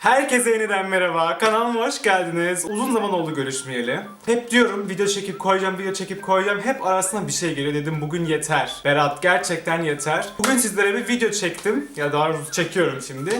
Herkese yeniden merhaba. Kanalıma hoş geldiniz. Uzun zaman oldu görüşmeyeli. Hep diyorum video çekip koyacağım, video çekip koyacağım. Hep arasına bir şey geliyor. Dedim bugün yeter. Berat gerçekten yeter. Bugün sizlere bir video çektim. Ya daha doğrusu çekiyorum şimdi.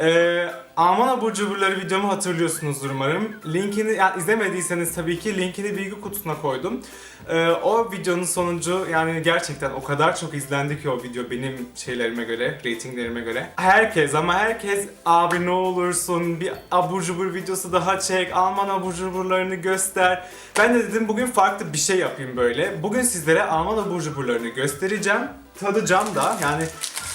Ee, Aman abur cuburları videomu hatırlıyorsunuzdur umarım. Linkini yani izlemediyseniz tabii ki linkini bilgi kutusuna koydum. Ee, o videonun sonucu yani gerçekten o kadar çok izlendi ki o video benim şeylerime göre, reytinglerime göre. Herkes ama herkes abi ne olursun bir abur cubur videosu daha çek, Alman abur cuburlarını göster. Ben de dedim bugün farklı bir şey yapayım böyle. Bugün sizlere Alman abur cuburlarını göstereceğim. Tadacağım da yani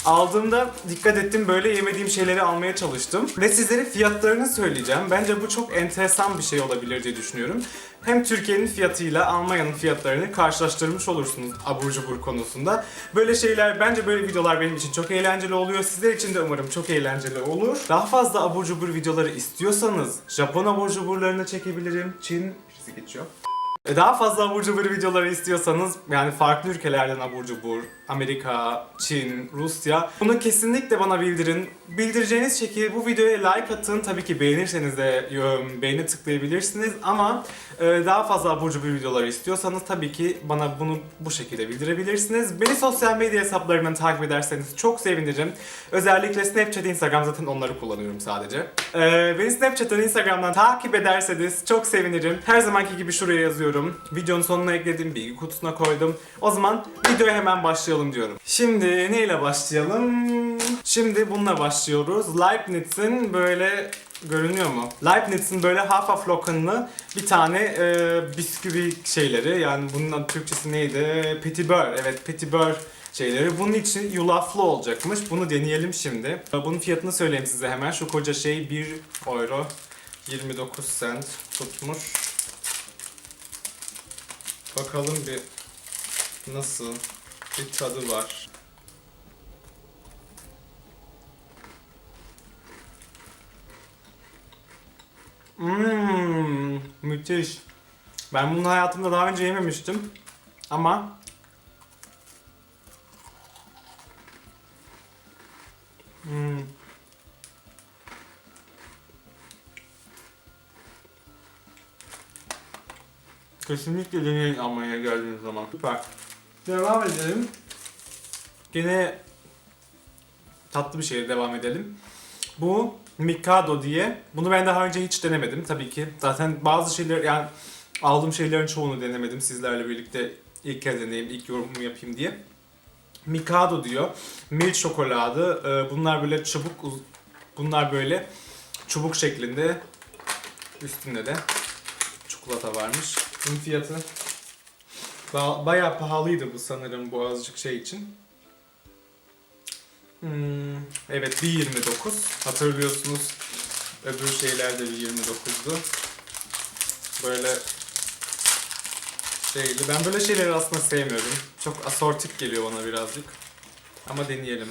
Aldığımda dikkat ettim böyle yemediğim şeyleri almaya çalıştım. Ve sizlere fiyatlarını söyleyeceğim. Bence bu çok enteresan bir şey olabilir diye düşünüyorum. Hem Türkiye'nin fiyatıyla Almanya'nın fiyatlarını karşılaştırmış olursunuz abur cubur konusunda. Böyle şeyler, bence böyle videolar benim için çok eğlenceli oluyor. Sizler için de umarım çok eğlenceli olur. Daha fazla abur cubur videoları istiyorsanız Japon abur cuburlarını çekebilirim. Çin, birisi geçiyor. E, Daha fazla abur cubur videoları istiyorsanız yani farklı ülkelerden abur cubur, Amerika, Çin, Rusya bunu kesinlikle bana bildirin. Bildireceğiniz şekilde bu videoya like atın. Tabii ki beğenirseniz de beğeni tıklayabilirsiniz ama e, daha fazla abur cubur videoları istiyorsanız tabii ki bana bunu bu şekilde bildirebilirsiniz. Beni sosyal medya hesaplarından takip ederseniz çok sevinirim. Özellikle Snapchat, Instagram zaten onları kullanıyorum sadece. E, beni Snapchat'tan, Instagram'dan takip ederseniz çok sevinirim. Her zamanki gibi şuraya yazıyorum. Videonun sonuna ekledim, bilgi kutusuna koydum. O zaman videoya hemen başlayalım diyorum. Şimdi neyle başlayalım? Şimdi bununla başlıyoruz. Leibniz'in böyle görünüyor mu? Leibniz'in böyle Haferflocken'lı bir tane e, bisküvi şeyleri. Yani bunun adı Türkçesi neydi? Petit beurre. Evet, petit beurre şeyleri. Bunun için yulaflı olacakmış. Bunu deneyelim şimdi. Bunun fiyatını söyleyeyim size hemen. Şu koca şey 1 euro 29 cent tutmuş. Bakalım bir nasıl bir tadı var. Mmm, müthiş. Ben bunu hayatımda daha önce yememiştim. Ama Hmm. Kesinlikle deneyin Almanya'ya geldiğiniz zaman. Süper. Devam edelim. Yine tatlı bir şeye devam edelim. Bu Mikado diye. Bunu ben daha önce hiç denemedim tabii ki. Zaten bazı şeyler yani aldığım şeylerin çoğunu denemedim. Sizlerle birlikte ilk kez deneyeyim, ilk yorumumu yapayım diye. Mikado diyor. Milk şokoladı. Ee, Bunlar böyle çubuk bunlar böyle çubuk şeklinde. Üstünde de çikolata varmış. Bunun fiyatı ba- bayağı pahalıydı bu sanırım bu azıcık şey için. Hmm, evet 1.29 hatırlıyorsunuz öbür şeyler de 1.29'du. Böyle şeyli. Ben böyle şeyleri aslında sevmiyorum. Çok asortik geliyor bana birazcık. Ama deneyelim.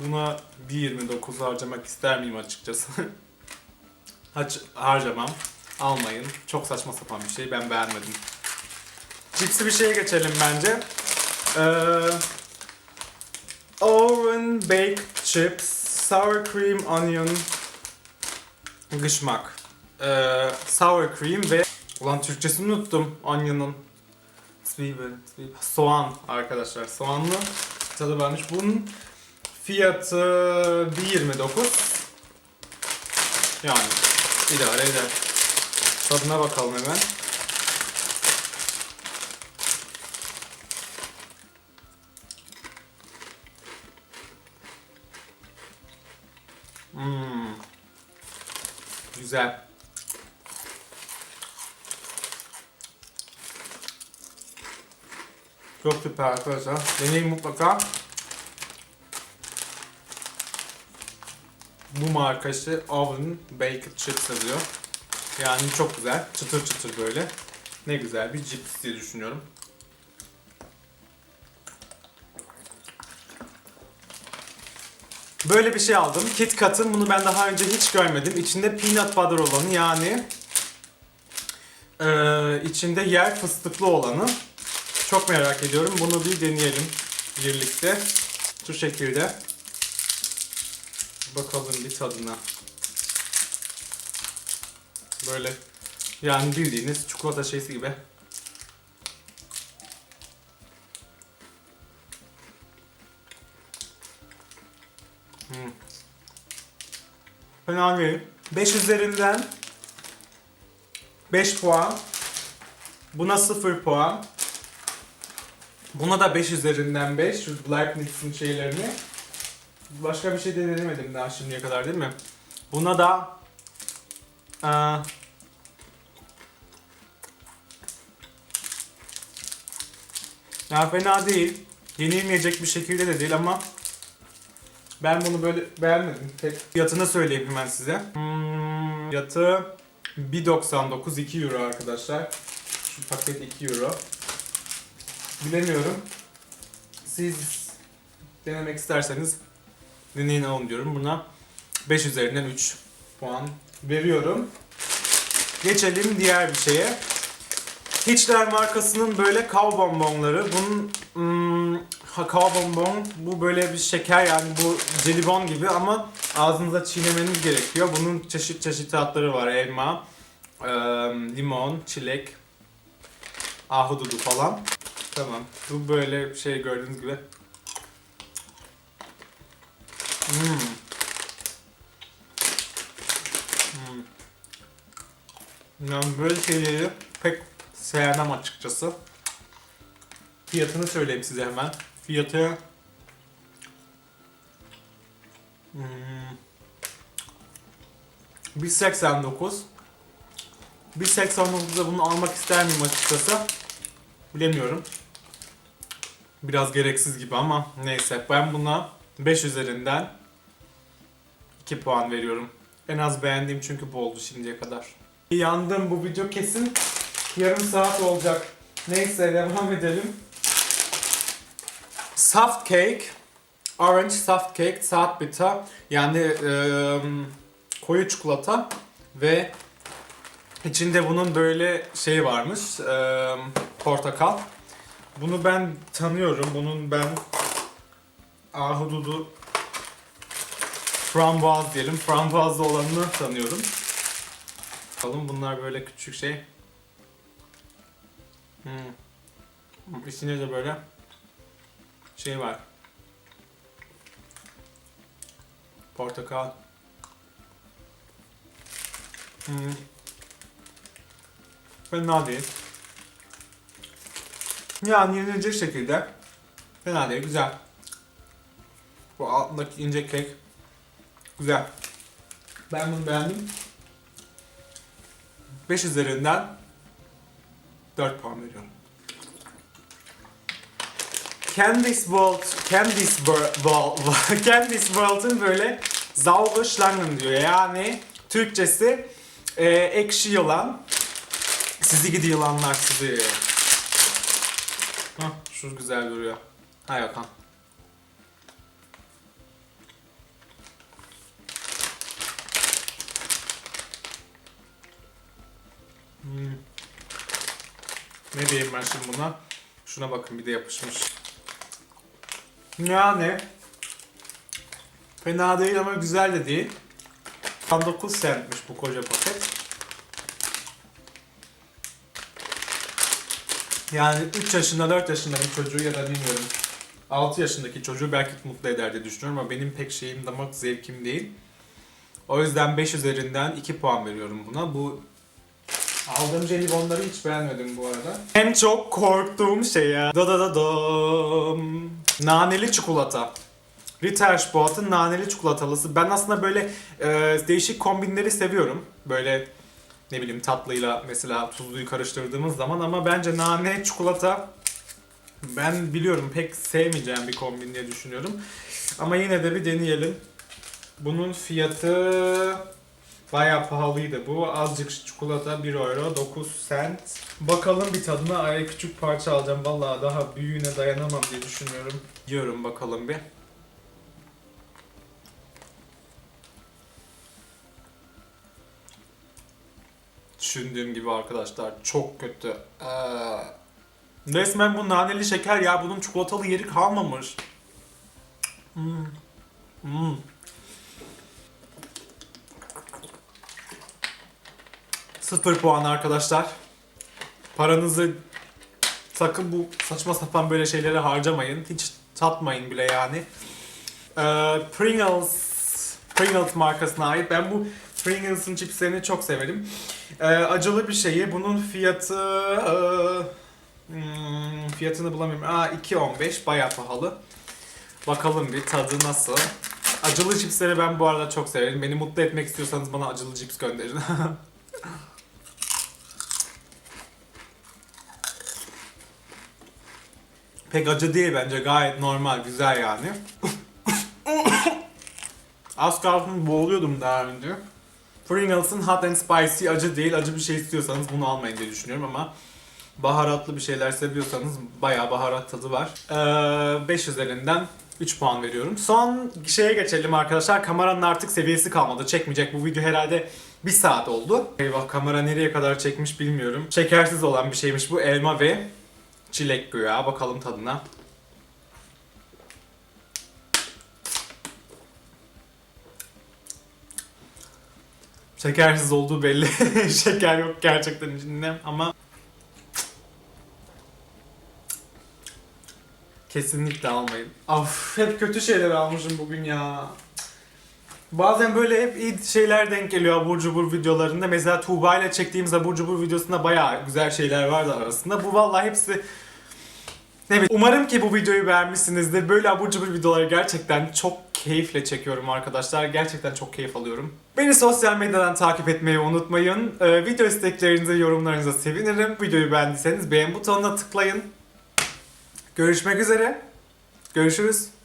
Buna 1.29 harcamak ister miyim açıkçası? Haç harcamam. Almayın. Çok saçma sapan bir şey. Ben beğenmedim. Cipsi bir şeye geçelim bence. Ee, oven baked chips, sour cream onion gışmak. Ee, sour cream ve ulan Türkçesini unuttum onion'un. Zwiebel. Soğan arkadaşlar. Soğanlı tadı varmış. Bunun fiyatı 1.29. Yani idare eder. Tadına bakalım hemen. Hmm. Güzel. Çok süper arkadaşlar. Deneyin mutlaka. Bu marka işte Oven Baked Chips yazıyor. Yani çok güzel. Çıtır çıtır böyle. Ne güzel bir cips diye düşünüyorum. Böyle bir şey aldım. Kit Kat'ın bunu ben daha önce hiç görmedim. İçinde peanut butter olanı yani Ee, içinde yer fıstıklı olanı. Çok merak ediyorum. Bunu bir deneyelim birlikte. Şu şekilde. Bakalım bir tadına. Böyle yani bildiğiniz çikolata şeysi gibi. Hmm. Fena değil. 5 üzerinden 5 puan. Buna 0 puan. Buna da 5 üzerinden 5. Şu Leibniz'in şeylerini. Başka bir şey de denemedim daha şimdiye kadar değil mi? Buna da aa, ya fena değil. Yenilmeyecek bir şekilde de değil ama ben bunu böyle beğenmedim. Pek fiyatını söyleyeyim hemen size. Hmm, fiyatı 1.99 2 euro arkadaşlar. Şu paket 2 euro. Bilemiyorum. Siz denemek isterseniz deneyin alın diyorum. Buna 5 üzerinden 3 puan veriyorum. Geçelim diğer bir şeye. Hitler markasının böyle kav bonbonları. Bunun hmm, ha, kav bonbon bu böyle bir şeker yani bu jelibon gibi ama ağzınıza çiğnemeniz gerekiyor. Bunun çeşit çeşit tatları var. Elma, eee, limon, çilek, ahududu falan. Tamam. Bu böyle şey gördüğünüz gibi. Hmm. Hmm. Yani böyle şeyleri pek sevmem açıkçası. Fiyatını söyleyeyim size hemen. Fiyatı hmm, 1.89 1.89'da bunu almak ister miyim açıkçası? Bilemiyorum. Biraz gereksiz gibi ama neyse. Ben buna 5 üzerinden 2 puan veriyorum. En az beğendiğim çünkü bu oldu şimdiye kadar. Yandım bu video kesin yarım saat olacak. Neyse devam edelim. Soft cake. Orange soft cake, saat bita. Yani eee, koyu çikolata ve içinde bunun böyle şey varmış. eee, portakal. Bunu ben tanıyorum. Bunun ben ahududu frambuaz diyelim. Frambuazlı olanını tanıyorum. Bakalım bunlar böyle küçük şey. Hmm. İçinde de böyle şey var. Portakal. Hmm. Fena değil. Yani yenilecek şekilde. Fena değil, güzel. Bu altındaki ince kek. Güzel. Ben bunu beğendim. 5 üzerinden 4 puan veriyorum. Candice World, Candice World, Candice World'ın böyle Schlangen diyor. Yani Türkçesi e, ekşi yılan. Sizi gidi yılanlar sizi. Hah, şu güzel duruyor. Hay Hakan. Hmm. Ne diyeyim ben şimdi buna? Şuna bakın bir de yapışmış. Yani fena değil ama güzel de değil. 9 centmiş bu koca paket. Yani 3 yaşında 4 yaşında bir çocuğu ya da bilmiyorum 6 yaşındaki çocuğu belki mutlu eder diye düşünüyorum ama benim pek şeyim damak zevkim değil. O yüzden 5 üzerinden 2 puan veriyorum buna. Bu Aldığım jelibonları hiç beğenmedim bu arada. En çok korktuğum şey ya. Da da da dam. Naneli çikolata. Rittersport naneli çikolatalısı. Ben aslında böyle e, değişik kombinleri seviyorum. Böyle ne bileyim tatlıyla mesela tuzluyu karıştırdığımız zaman ama bence nane çikolata ben biliyorum pek sevmeyeceğim bir kombin diye düşünüyorum. Ama yine de bir deneyelim. Bunun fiyatı Bayağı pahalıydı bu. Azıcık çikolata 1 euro 9 cent. Bakalım bir tadına. Ay küçük parça alacağım. Vallahi daha büyüğüne dayanamam diye düşünüyorum. Yiyorum bakalım bir. düşündüğüm gibi arkadaşlar. Çok kötü. Ee, resmen bu naneli şeker ya. Bunun çikolatalı yeri kalmamış. Hmm. Hmm. Sıfır puan arkadaşlar. Paranızı sakın bu saçma sapan böyle şeylere harcamayın. Hiç tatmayın bile yani. Ee, Pringles Pringles markasına ait. Ben bu Pringles'ın chipslerini çok severim. Ee, acılı bir şeyi. Bunun fiyatı e, hmm, fiyatını bulamıyorum. Aa 2.15 bayağı pahalı. Bakalım bir tadı nasıl. Acılı chipsleri ben bu arada çok severim. Beni mutlu etmek istiyorsanız bana acılı chips gönderin. Pek acı değil bence gayet normal, güzel yani. Az kalsın boğuluyordum daha önce. Pringles'ın hot and spicy acı değil, acı bir şey istiyorsanız bunu almayın diye düşünüyorum ama baharatlı bir şeyler seviyorsanız bayağı baharat tadı var. Ee, 5 üzerinden 3 puan veriyorum. Son şeye geçelim arkadaşlar. Kameranın artık seviyesi kalmadı. Çekmeyecek. Bu video herhalde bir saat oldu. Eyvah kamera nereye kadar çekmiş bilmiyorum. Şekersiz olan bir şeymiş bu. Elma ve çilek güya. Bakalım tadına. Şekersiz olduğu belli. Şeker yok gerçekten içinde ama kesinlikle almayın. Of hep kötü şeyler almışım bugün ya. Bazen böyle hep iyi şeyler denk geliyor abur cubur videolarında. Mesela Tuğba ile çektiğimiz abur cubur videosunda bayağı güzel şeyler vardı arasında. Bu vallahi hepsi bileyim. Umarım ki bu videoyu beğenmişsinizdir. Böyle abur cubur videoları gerçekten çok keyifle çekiyorum arkadaşlar. Gerçekten çok keyif alıyorum. Beni sosyal medyadan takip etmeyi unutmayın. Ee, video isteklerinize, yorumlarınıza sevinirim. Videoyu beğendiyseniz beğen butonuna tıklayın. Görüşmek üzere. Görüşürüz.